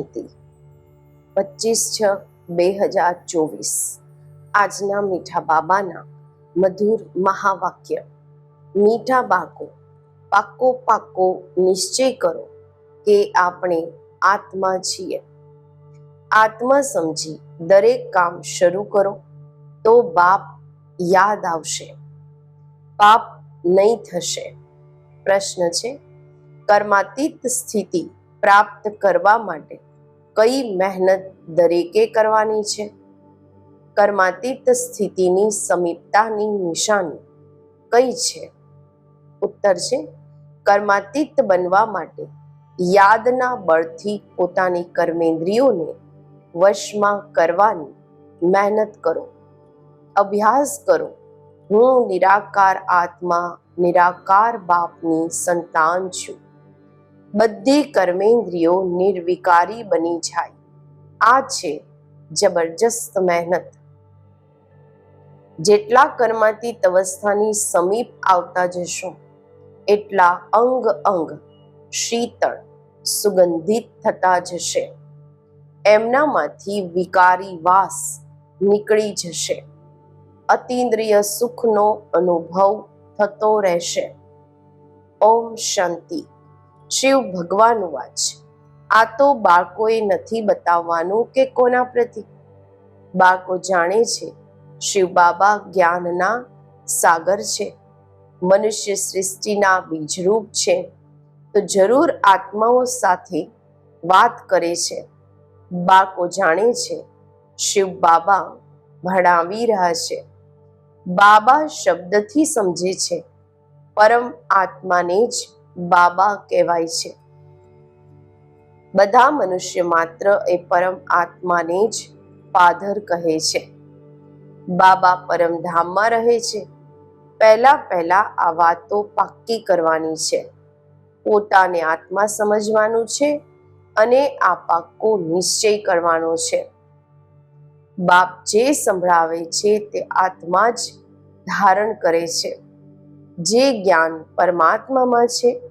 શાંતિ પચીસ છ બે હજાર ચોવીસ. આજના મીઠા બાબાના મધુર મહાવાક્ય. મીઠા બાકો પાકો પાકો નિશ્ચય કરો કે આપણે આત્મા છીએ. આત્મા સમજી દરેક કામ શરૂ કરો તો બાપ યાદ આવશે. પાપ નહીં થશે. પ્રશ્ન છે, કર્માતીત સ્થિતિ પ્રાપ્ત કરવા માટે કઈ મહેનત દરેકે કરવાની છે? કર્માતીત સ્થિતિની સમીપતાની નિશાની કઈ છે? ઉત્તર છે, કર્માતીત બનવા માટે યાદના બળથી પોતાની કર્મેન્દ્રિયોને વશમાં કરવાની મહેનત કરો. અભ્યાસ કરો. હું નિરાકાર આત્મા, નિરાકાર બાપની સંતાન છું. બધી કર્મેન્દ્રિયો નિર્વિકારી બની જાય. આ છે જબરજસ્ત મહેનત. જેટલા કર્માતીત અવસ્થાની સમીપ આવતા જશો, એટલા અંગ અંગ શીતળ, સુગંધિત થતા જશે. એમનામાંથી વિકારી વાસ નીકળી જશે. અતિન્દ્રિય સુખનો અનુભવ થતો રહેશે. ઓમ શાંતિ. શિવ ભગવાન વાચ આ તો બાળકોએ નથી બતાવવાનું કે કોના પ્રતિ. બાળકો જાણે છે, શિવ બાબા જ્ઞાનના સાગર છે. મનુષ્ય સૃષ્ટિના બીજરૂપ છે. તો જરૂર આત્માઓ સાથે વાત કરે છે. બાળકો જાણે છે, શિવ બાબા ભણાવી રહ્યા છે. બાબા શબ્દથી સમજે છે. પરમ આત્માને જ બાબા કહેવાય છે. બધા મનુષ્ય માત્ર એ પરમ આત્માને જ પાધર કહે છે. બાબા પરમધામમાં રહે છે. પહેલા પહેલા આ વાતો પાક્કી કરવાની છે. પોતાને આત્મા સમજવાનું છે અને આ પાક્કો નિશ્ચય કરવાનો છે. બાપ જે સંભળાવે છે તે આત્મા જ ધારણ કરે છે. જે જ્ઞાન પરમાત્મામાં છે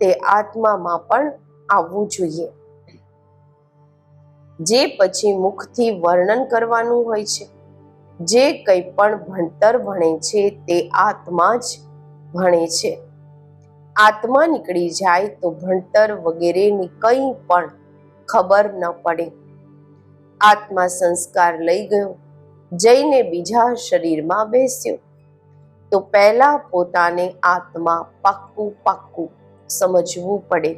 તે આત્મામાં પણ આવવું જોઈએ. જે પછી મુખથી વર્ણન કરવાનું હોય છે, જે કંઈ પણ ભણતર ભણે છે તે આત્મા જ ભણે છે. આત્મા નીકળી જાય તો ભણતર વગેરેની કંઈ પણ ખબર ન પડે. આત્મા સંસ્કાર લઈ ગયો, જઈને બીજા શરીરમાં બેસ્યો, તો પહેલા પોતાને આત્મા પાક્કું પાક્કું સમજવું પડે.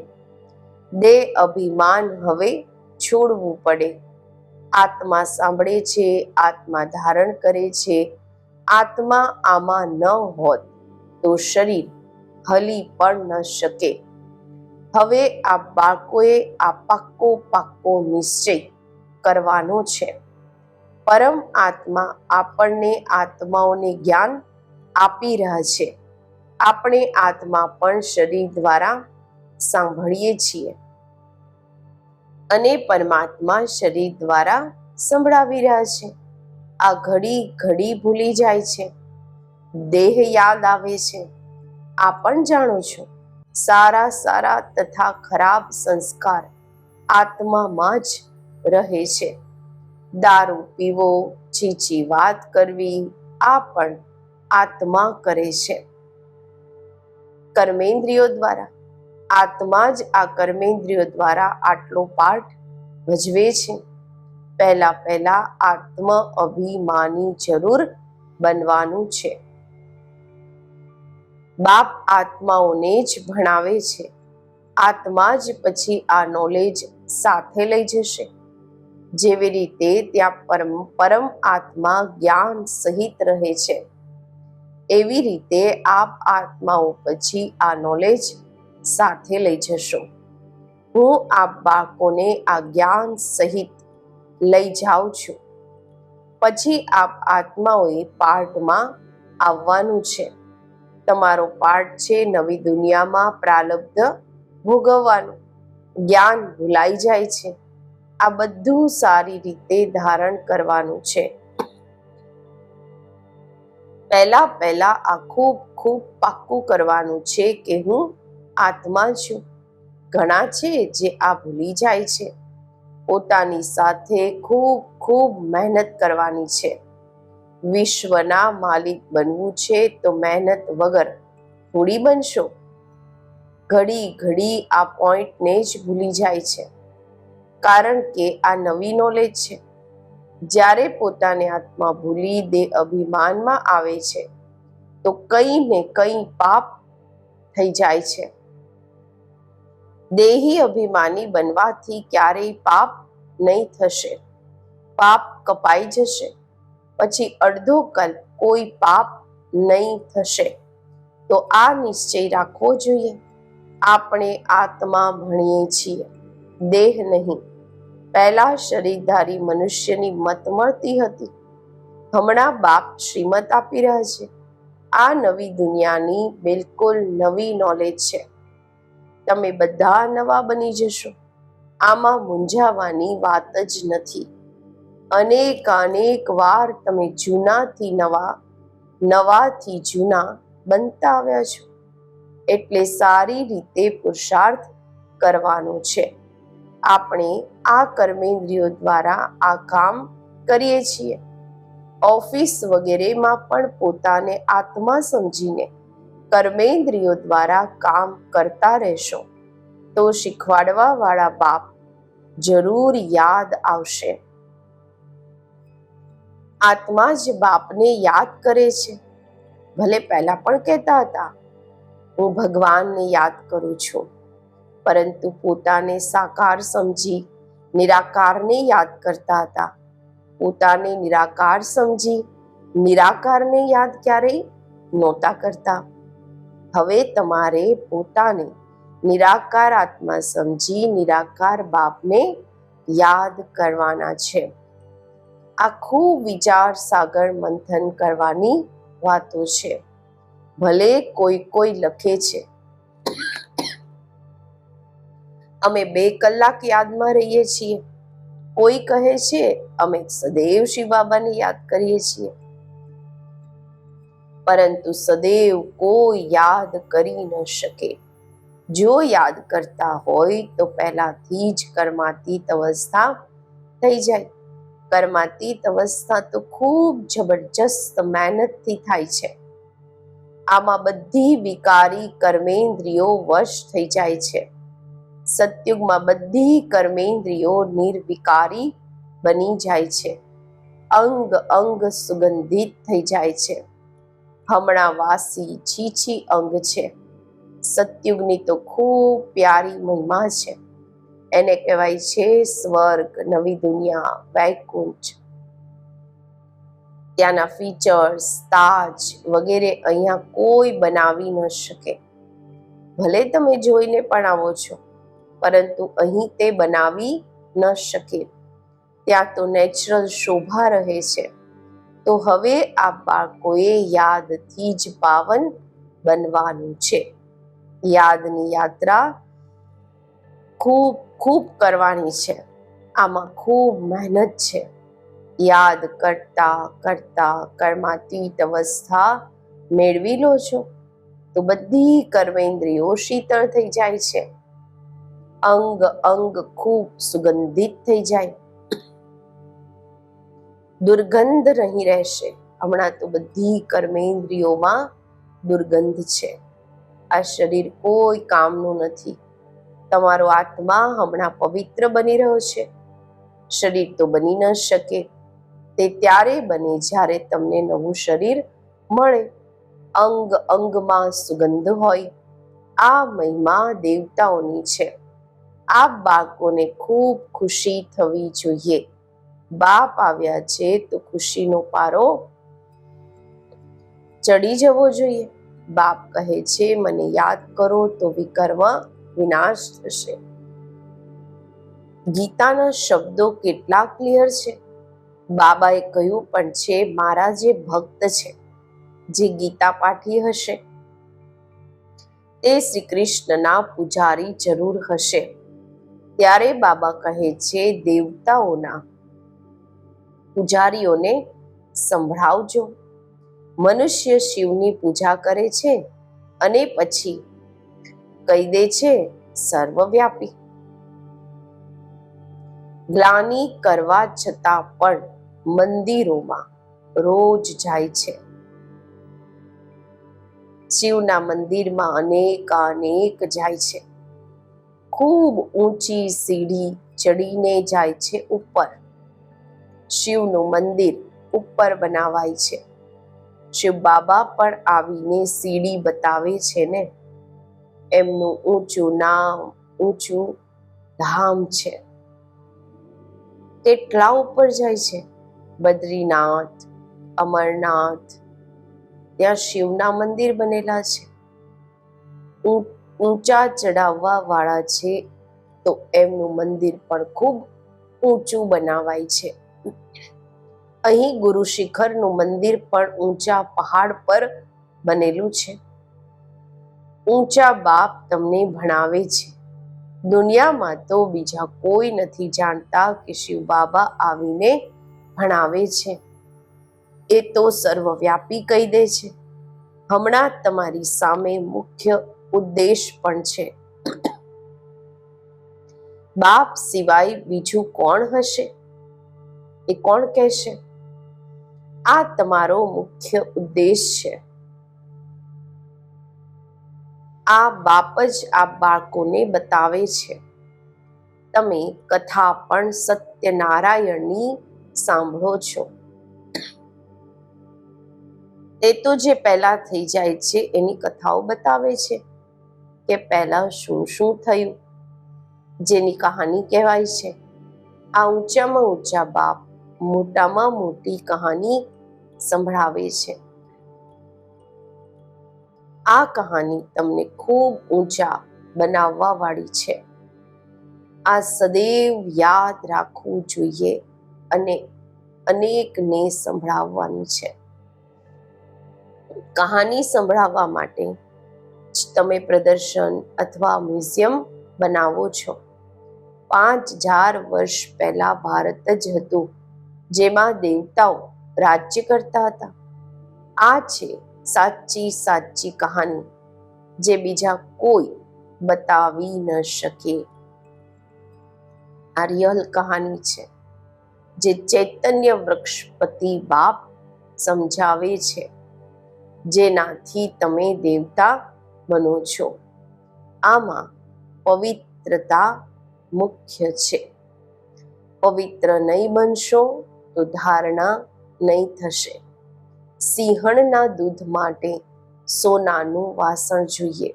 દે અભિમાન હવે છોડવું પડે. આત્મા સાંભળે છે, આત્મા ધારણ કરે છે. આત્મા આમાં ન હોત તો શરીર હલી પણ ન શકે. હવે આ બાળકોએ આ પાક્કો પાક્કો નિશ્ચય કરવાનો છે. પરમ આત્મા આપણને આત્માઓને જ્ઞાન આપી રહ્યા છે. આપણે આત્મા પણ શરીર દ્વારા સાંભળીએ છીએ અને પરમાત્મા શરીર દ્વારા સંભળાવી રહ્યા છે. આ ઘડી ઘડી ભૂલી જાય છે. દેહ યાદ આવે છે. આ પણ જાણો છો. સારા સારા તથા ખરાબ સંસ્કાર આત્મામાં જ રહે છે. દારૂ પીવો, ચીચી વાત કરવી, આ પણ આત્મા કરે છે. કર્મેન્દ્રિયો દ્વારા. આત્મા જ આ કર્મેન્દ્રિયો દ્વારા આટલો પાઠ ભજવે છે. પહેલા પહેલા આત્મ અભિમાની જરૂર બનવાનું છે. બાપ આત્માઓને જ ભણાવે છે. આત્મા જ પછી આ નોલેજ સાથે લઈ જશે. જેવી રીતે ત્યાં પરમ પરમ આત્મા જ્ઞાન સહિત રહે છે. એવી રીતે આપ આત્માઓ પછી આ નોલેજ સાથે લઈ જશો. હું આ બાળકોને આ જ્ઞાન સહિત લઈ જાઉં છું. પછી આપ આત્માઓએ પાર્ટમાં આવવાનું છે. તમારો પાઠ છે નવી દુનિયામાં પ્રાલબ્ધ ભોગવવાનું. જ્ઞાન ભૂલાઈ જાય છે. આ બધું સારી રીતે ધારણ કરવાનું છે. પહેલા પહેલા આ ખૂબ ખૂબ પાક્કું કરવાનું છે કે હું આત્મા છું. ઘણા છે જે આ ભૂલી જાય છે. પોતાની સાથે ખૂબ ખૂબ મહેનત કરવાની છે. વિશ્વના માલિક બનવું છે તો મહેનત વગર થોડી બનશો? ઘડી ઘડી આ પોઈન્ટને જ ભૂલી જાય છે. કારણ કે આ નવી નોલેજ છે. જ્યારે પોતાને આત્મા ભૂલી દે અભિમાનમાં આવે છે, તો કંઈ ને કંઈ પાપ થઈ જાય છે. દેહી અભિમાની બનવાથી ક્યારેય પાપ નહીં થશે. પાપ કપાઈ જશે. પછી અડધો કલ્પ કોઈ પાપ નહીં થશે. તો આ નિશ્ચય રાખવો જોઈએ. આપણે આત્મા ભણીએ છીએ. દેહ નહીં. પહેલા શરીરધારી મનુષ્યની મત મળતી હતી. હમણાં બાપ શ્રીમત આપી રહ્યા છે. આ નવી દુનિયાની બિલકુલ નવી નોલેજ છે. તમે બધા નવા બની જશો. આમાં મૂંઝાવાની વાત જ નથી. અનેક અનેક વાર તમે જૂનાથી નવા, નવાથી જૂના બનતા આવ્યા છો. એટલે સારી રીતે પુરુષાર્થ કરવાનો છે. આપણે આ કર્મેન્દ્રિયો દ્વારા આ કામ કરીએ છીએ. ઓફિસ વગેરેમાં પણ પોતાને આત્મા સમજીને કર્મેન્દ્રિયો દ્વારા કામ કરતા રહેશો. તો શીખવાડવા વાળા બાપ જરૂર યાદ આવશે. આત્મા જ બાપને યાદ કરે છે. ભલે પહેલા પણ કહેતા હતા, હું ભગવાનને યાદ કરું છું. પરંતુ પોતાને સાકાર સમજી, નિરાકારને યાદ કરતા હતા. પોતાને નિરાકાર સમજી, નિરાકારને યાદ ક્યારેય નહોતા કરતા. હવે તમારે પોતાને નિરાકાર આત્મા સમજી, નિરાકાર બાપને યાદ કરવાના છે. આખું વિચાર સાગર મંથન કરવાની વાતો છે. ભલે કોઈ કોઈ લખે છે અમે બે કલાક યાદમાં રહીએ છીએ. કોઈ કહે છે, અમે સદૈવ શિવ બાબાને યાદ કરીએ છીએ. પરંતુ સદૈવ કોઈ યાદ કરી ન શકે. જો યાદ કરતા હોય, તો પહેલાથી જ કર્માતીત અવસ્થા થઈ જાય. કર્માતીત અવસ્થા તો ખૂબ જબરજસ્ત મહેનતથી થાય છે. આમાં બધી વિકારી કર્મેન્દ્રિયો વશ થઈ જાય છે. સતયુગમાં બધી કર્મેન્દ્રિયો નિર્વિકારી બની જાય છે. અંગ અંગ સુગંધિત થઈ જાય છે. હમણાં વાસી છીછી અંગ છે. સતયુગની તો ખૂબ પ્યારી મહિમા છે. એને કહેવાય છે સ્વર્ગ, નવી દુનિયા, વૈકુંઠ. ત્યાંના ફીચર્સ તાજ વગેરે અહીંયા કોઈ બનાવી ન શકે. ભલે તમે જોઈને પણ આવો છો. પરંતુ અહીં તે બનાવી ન શકે. ત્યાં તો નેચરલ શોભા રહે છે. તો હવે આ બાળકોએ યાદથી જ પાવન બનવાનું છે. યાદની યાત્રા ખૂબ ખૂબ કરવાની છે. આમાં ખૂબ મહેનત છે. યાદ કરતા કરતા કર્માતીત અવસ્થા મેળવી લો છો. તો બધી કર્મેન્દ્રિયો શીતળ થઈ જાય છે. અંગ અંગ ખૂબ સુગંધિત થઈ જાય. દુર્ગંધ નહીં રહેશે. હમણાં તો બધી કર્મેન્દ્રિયોમાં દુર્ગંધ છે. આ શરીર કોઈ કામનું નથી. તમારો આત્મા હમણાં પવિત્ર બની રહ્યો છે. શરીર તો બની ન શકે. તે ત્યારે બને જ્યારે તમને નવું શરીર મળે. અંગ અંગમાં સુગંધ હોય. આ મહિમા દેવતાઓની છે. આ બાળકોને ખૂબ ખુશી થવી જોઈએ. બાપ આવ્યા છે તો ખુશીનો પારો ચડી જવો જોઈએ. બાપ કહે છે, મને યાદ કરો તો વિકર્મ વિનાશ થશે. ગીતાના શબ્દો કેટલા ક્લિયર છે. બાબાએ કહ્યું, પણ છે, મારા જે ભક્ત છે, જે ગીતા પાઠી હશે, તે શ્રી કૃષ્ણના પૂજારી જરૂર હશે. ત્યારે બાબા કહે છે, દેવતાઓના પૂજારીઓને સંભળાવજો. મનુષ્ય શિવની પૂજા કરે છે અને પછી કહી દે છે, સર્વવ્યાપી. ગ્લાની કરવા છતાં પણ મંદિરોમાં રોજ જાય છે. શિવના મંદિરમાં અનેક અનેક જાય છે. ખૂબ ઊંચી સીડી ચડીને જાય છે ઉપર. શિવનું મંદિર ઉપર બનાવાય છે. શિવ બાબા પણ આવીને સીડી બતાવે છે ને. એમનું ઊંચું નામ, ઊંચું ધામ છે. કેટલા ઉપર જાય છે. બદ્રીનાથ, અમરનાથ, ત્યાં શિવના મંદિર બનેલા છે. ઊં- ઊંચા ચડાવવા વાળા છે, તો એમનું મંદિર પણ ખૂબ ઊંચું બનાવાય છે. અહીં ગુરુ શિખરનું મંદિર પણ ઊંચા પહાડ પર બનેલું છે. ઊંચા બાપ તમને ભણાવે છે. દુનિયામાં તો બીજા કોઈ નથી જાણતા કે શિવ બાબા આવીને ભણાવે છે. એ તો સર્વવ્યાપી કહી દે છે. હમણાં તમારી સામે મુખ્ય ઉદ્દેશ પણ છે. બાપ સિવાય બીજું કોણ હશે? એ કોણ કહેશે? આ તમારો મુખ્ય ઉદ્દેશ છે. આ બાપ જ આ બાળકોને બતાવે છે. તમે કથા પણ સત્યનારાયણની સાંભળો છો. તે તો જે પહેલા થઈ જાય છે, એની કથાઓ બતાવે છે. કે પહેલા શું શું થયું? જેની કહાની કહેવાય છે. આ ઊંચામાં ઊંચા બાપ, મોટામાં મોટી કહાની સંભળાવે છે. આ કહાની તમને ખૂબ ઊંચા બનાવવા વાળી છે. આ સદૈવ યાદ રાખવું જોઈએ અને અનેકને સંભળાવવાની છે. કહાની સંભળાવવા માટે જ તમે પ્રદર્શન અથવા મ્યુઝિયમ બનાવો છો. પાંચ હજાર વર્ષ પહેલા ભારત જ હતું, જેમાં દેવતાઓ રાજ્ય કરતા હતા. આ છે સાચી સાચી કહાની, જે બીજા કોઈ બતાવી ન શકે. આ રિયલ કહાની છે, જે ચૈતન્ય વૃક્ષપતિ બાપ સમજાવે છે. જેનાથી તમે દેવતા બનો છો. આમાં પવિત્રતા મુખ્ય છે. પવિત્ર નહીં બનશો તો ધારણા નહીં થશે. સિંહણના દૂધ માટે સોનાનું વાસણ જોઈએ.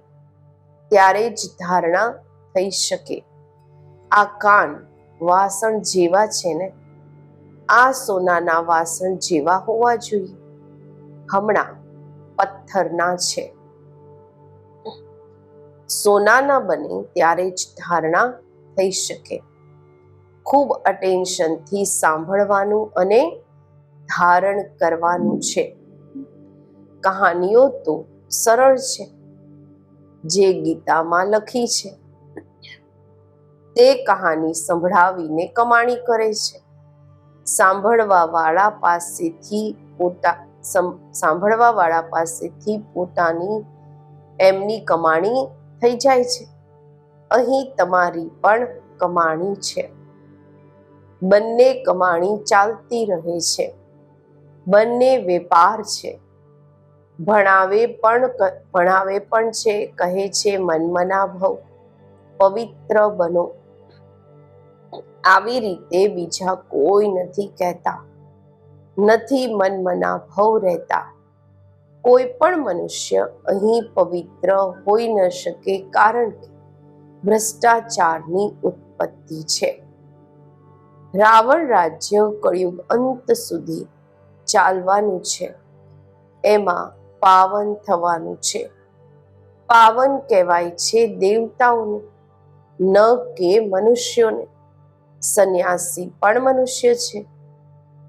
ત્યારે જ ધારણા થઈ શકે. આ કાન વાસણ જેવા છે ને? આ સોનાના વાસણ જેવા હોવા જોઈએ. હમણાં પથ્થરના છે. સોનાના બને ત્યારે જ ધારણા થઈ શકે. ખૂબ અટેન્શનથી સાંભળવાનું અને ધારણ કરવાનું છે. કહાનીઓ તો સરળ છે. જે ગીતામાં લખી છે. તે કહાની સંભળાવીને કમાણી કરે છે. સાંભળવા વાળા પાસેથી પોતા સાંભળવા વાળા પાસેથી પોતાની એમની કમાણી થઈ જાય છે. અહીં તમારી પણ કમાણી છે. બંને કમાણી ચાલતી રહે છે. બંને વેપાર છે. ભણાવે પણ ભણાવે પણ છે, કહે છે, મનમના ભવ, પવિત્ર બનો. આવી રીતે બીજા કોઈ નથી કહેતા. નથી મનમના ભવ રહેતા. કોઈ પણ મનુષ્ય અહીં પવિત્ર હોઈ ન શકે કારણ કે ભ્રષ્ટાચારની ઉત્પત્તિ છે. રાવણ રાજ્ય કળિયુગ અંત સુધી ચાલવાનું છે. એમાં પાવન થવાનું છે. પાવન કહેવાય છે દેવતાઓને, ન કે મનુષ્યોને. સંન્યાસી પણ મનુષ્ય છે.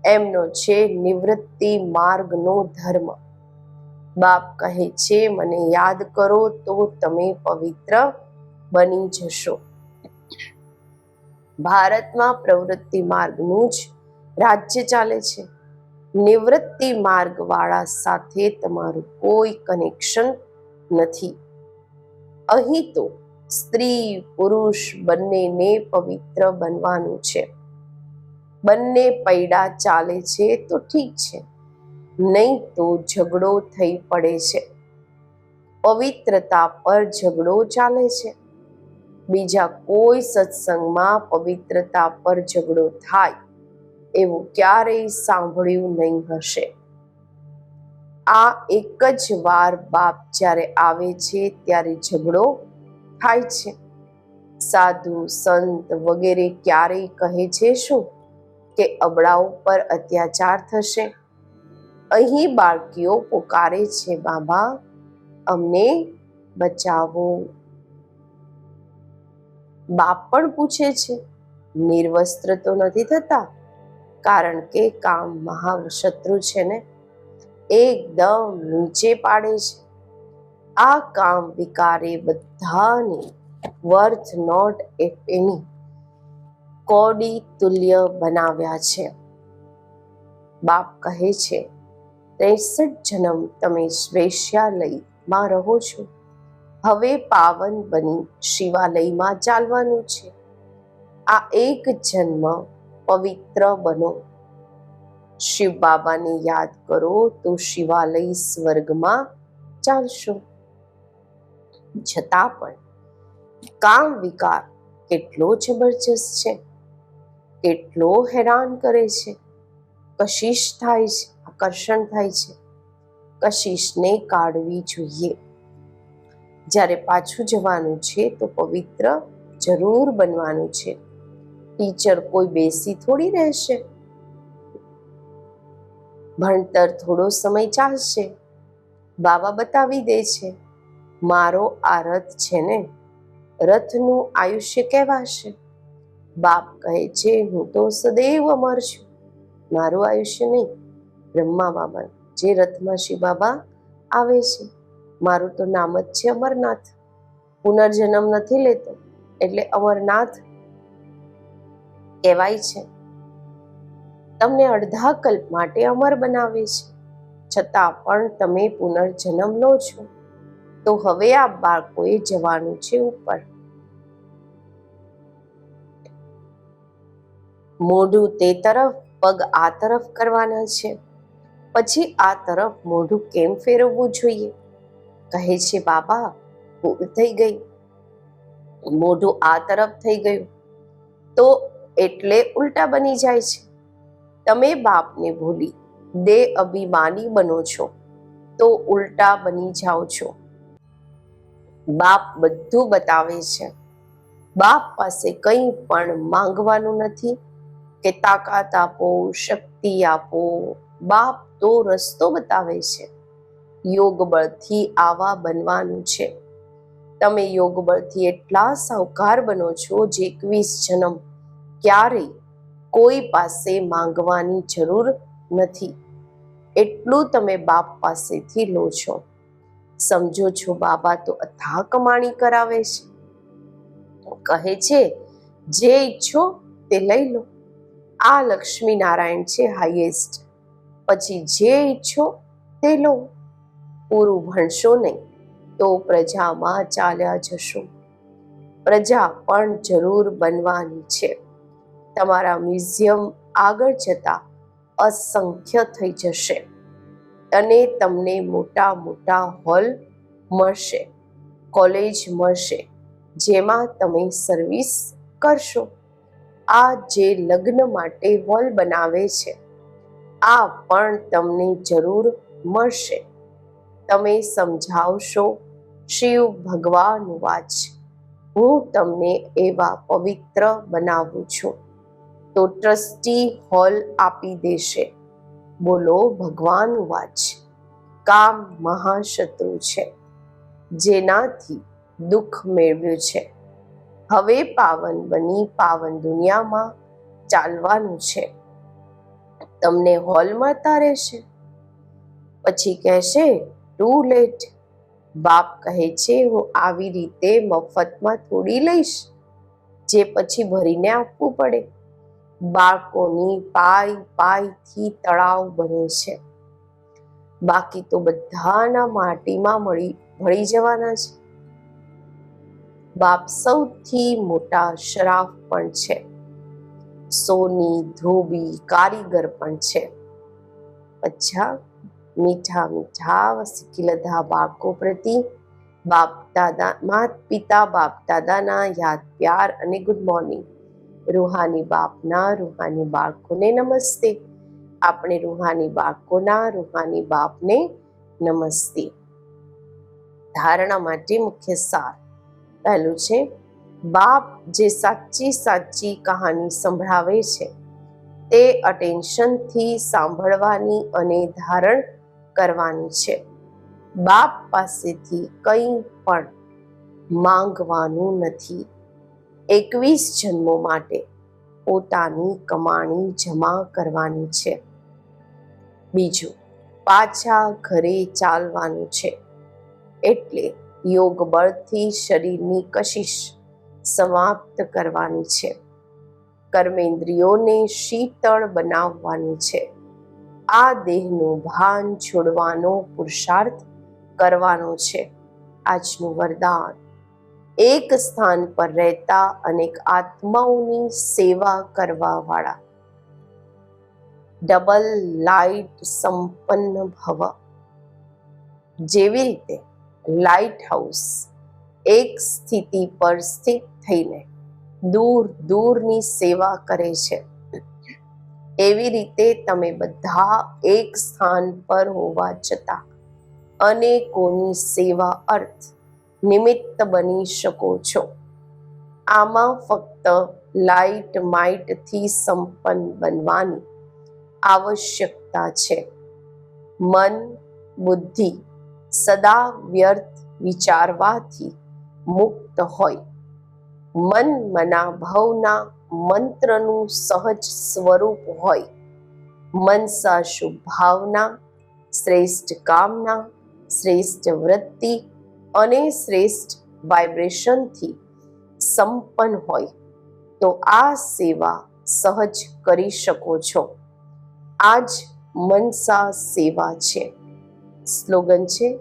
એમનો છે નિવૃત્તિ માર્ગનો ધર્મ. બાપ કહે છે, મને યાદ કરો તો તમે પવિત્ર બની જશો. ભારતમાં પ્રવૃત્તિ માર્ગનું જ રાજ્ય ચાલે છે. નિવૃત્તિ માર્ગ વાળા સાથે તમારું કોઈ કનેક્શન નથી. અહીં તો સ્ત્રી, પુરુષ બંનેને પવિત્ર બનવાનું છે. બંને પૈડા ચાલે છે તો ઠીક છે. નહીં તો ઝઘડો થઈ પડે છે. પવિત્રતા પર ઝઘડો ચાલે છે. બીજા કોઈ સત્સંગમાં પવિત્રતા પર ઝઘડો થાય એવું ક્યારેય સાંભળ્યું નહીં હશે. આ એક જ વાર બાપ જ્યારે આવે છે ત્યારે ઝઘડો થાય છે. સાધુ, સંત વગેરે ક્યારેય કહે છે શું? કે અબળાઓ પર અત્યાચાર થશે. અહીં બાળકીઓ પોકારે છે, બાબા, અમને બચાવો. બાપ પણ પૂછે છે, નિર્વસ્ત્ર તો નથી થતા, કારણ કે કામ મહાશત્રુ છે ને, એકદમ નીચે પાડે છે. આ કામ વિકારે બધાને વર્થ નોટ એ પેની કોડી તુલ્ય બનાવ્યા છે. બાપ કહે છે ત્રેસઠ જન્મ તમે વેશ્યાલયમાં રહો છો. હવે પાવન બની શિવાલયમાં ચાલવાનું છે. આ એક જન્મ પવિત્ર બનો. શિવ બાબાને યાદ કરો તો શિવાલય સ્વર્ગમાં ચાલશો. છતાં પણ કામ વિકાર કેટલો જબરજસ્ત છે. કેટલો હેરાન કરે છે. કશિશ થાય છે. આકર્ષણ થાય છે. કશિશને કાઢવી જોઈએ. જ્યારે પાછું જવાનું છે તો પવિત્ર જરૂર બનવાનું છે. ટીચર કોઈ બેસી થોડી રહેશે. ભણતર થોડો સમય ચાલશે. બાબા બતાવી દે છે, મારો આ રથ છે ને, રથનું આયુષ્ય કહેવાશે. બાપ કહે છે, હું તો સદૈવ અમર છું. મારું આયુષ્ય નહીં બ્રહ્મા બાબા જે રથમાં શિવ બાબા આવે છે. મારું તો નામ જ છે અમરનાથ. પુનર્જન્મ નથી લેતો એટલે અમરનાથ કહેવાય છે. તમને અડધા કલ્પ માટે અમર બનાવે છે. છતાં પણ તમે પુનર્જન્મ લો છો. તો હવે આ બાળકોએ જવાનું છે ઉપર. મોઢું તે તરફ, પગ આ તરફ કરવાના છે. પછી આ તરફ મોઢું કેમ ફેરવવું જોઈએ? કહે છે, બાબા, ભૂલ થઈ ગઈ. મોઢું આ તરફ થઈ ગયું. તો એટલે ઉલટા બની જાય છે. તમે બાપને ભૂલી દે અભિમાની બનો છો. તો ઉલટા બની જાઓ છો. બાપ બધું બતાવે છે. બાપ પાસે કંઈ પણ માંગવાનું નથી. કે તાકાત આપો, શક્તિ આપો. બાપ તો રસ્તો બતાવે છે. યોગ બળથી આવા બનવાનું છે. તમે યોગ બળથી એટલા સાવકાર બનો છો જે એકવીસ જન્મ ક્યારેય કોઈ પાસે માંગવાની જરૂર નથી. એટલું તમે બાપ પાસેથી લો છો. સમજો છો બાબા તો અથા કમાણી કરાવે છે. કહે છે, જે ઈચ્છો તે લઈ લો. આ લક્ષ્મી નારાયણ છે હાઈએસ્ટ પછી જે ઈચ્છો તે લો. પૂરું ભણશો નહીં તો પ્રજામાં ચાલ્યા જશો. પ્રજા પણ જરૂર બનવાની છે. તમારા મ્યુઝિયમ આગળ જતા અસંખ્ય થઈ જશે અને તમને મોટા મોટા હોલ મળશે, કોલેજ મળશે, જેમાં તમે સર્વિસ કરશો. આ જે લગ્ન માટે હોલ બનાવે છે આ પણ તમને જરૂર મળશે. તમે સમજાવશો, શિવ ભગવાન વાચ. હું તમને એવા પવિત્ર બનાવું છું. તો ટ્રસ્ટી હોલ આપી દેશે. બોલો ભગવાન વાચ. કામ મહાશત્રુ છે, જેનાથી દુઃખ મેળવ્યું છે. હવે પાવન બની પાવન દુનિયામાં ચાલવાનું છે. તમને હોલ મળતા રહેશે. પછી કહેશે ટુ લેટ. બાપ કહે છે, હું આવી રીતે મફતમાં થોડી લઈશ, જે પછી ભરીને આપવું પડે. બાળકોની પાય પાયથી તળાવ બને છે. બાકી તો બધાના માટીમાં મળી, ભળી જવાના છે. બાપ સૌથી મોટા શરાફ પણ છે. સોની, ધોબી, કારીગર પણ છે. અચ્છા, મીઠા મીઠા શીખી લધા બાળકો પ્રતિ બાપ, દાદા માત પિતા બાપ, દાદાના યાદ, પ્યાર અને ગુડ મોર્નિંગ રૂહાની બાપના, રૂહાની બાળકોને નમસ્તે. આપણે રૂહાની બાળકોના, રૂહાની બાપને નમસ્તે. ધારણા માટે મુખ્ય સાર પહેલું છે બાપ જે સાચી સાચી કહાની સંભળાવે છે, તે અટેન્શનથી સાંભળવાની અને ધારણ કરવાની છે. બાપ પાસેથી કંઈ પણ માંગવાનું નથી. એકવીસ જન્મો માટે પોતાની કમાણી જમા કરવાની છે. બીજું, પાછા ઘરે ચાલવાનું છે. એટલે યોગ બળથી શરીરની કશિશ સમાપ્ત કરવાની છે. કર્મેન્દ્રિયોને શીતળ બનાવવાની છે. આ દેહનું ભાન છોડવાનો પુરુષાર્થ કરવાનો છે. આજનું વરદાન. એક સ્થાન પર રહેતા અનેક આત્માઓની સેવા કરવા વાળા ડબલ લાઇટ સંપન્ન ભવ. જેવી રીતે લાઇટ હાઉસ એક સ્થિતિ પર સ્થિત થઈને દૂર દૂરની સેવા કરે છે. એવી રીતે તમે બધા એક સ્થાન પર હોવા છતાં અનેકોની સેવા અર્થ નિમિત્ત બની શકો છો. આમાં ફક્ત લાઇટ માઇટથી સંપન્ન બનવાની આવશ્યકતા છે. મન, બુદ્ધિ સદા વ્યર્થ વિચારવાથી મુક્ત હોય. મન મના ભવના મંત્રનું સહજ સ્વરૂપ હોય. મનસા શુભ ભાવના, શ્રેષ્ઠ કામના, શ્રેષ્ઠ વૃત્તિ અને શ્રેષ્ઠ વાઇબ્રેશનથી સંપન્ન હોય. તો આ સેવા સહજ કરી શકો છો. આ જ મનસા સેવા છે. સ્લોગન છે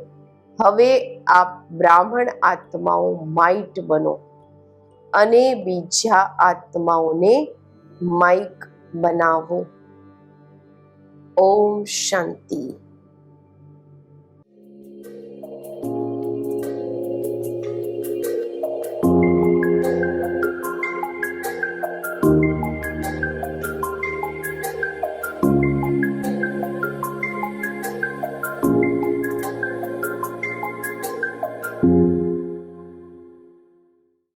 હવે આપ બ્રાહ્મણ આત્માઓ માઇટ બનો અને બીજા આત્માઓને માઇક બનાવો. ઓમ શાંતિ.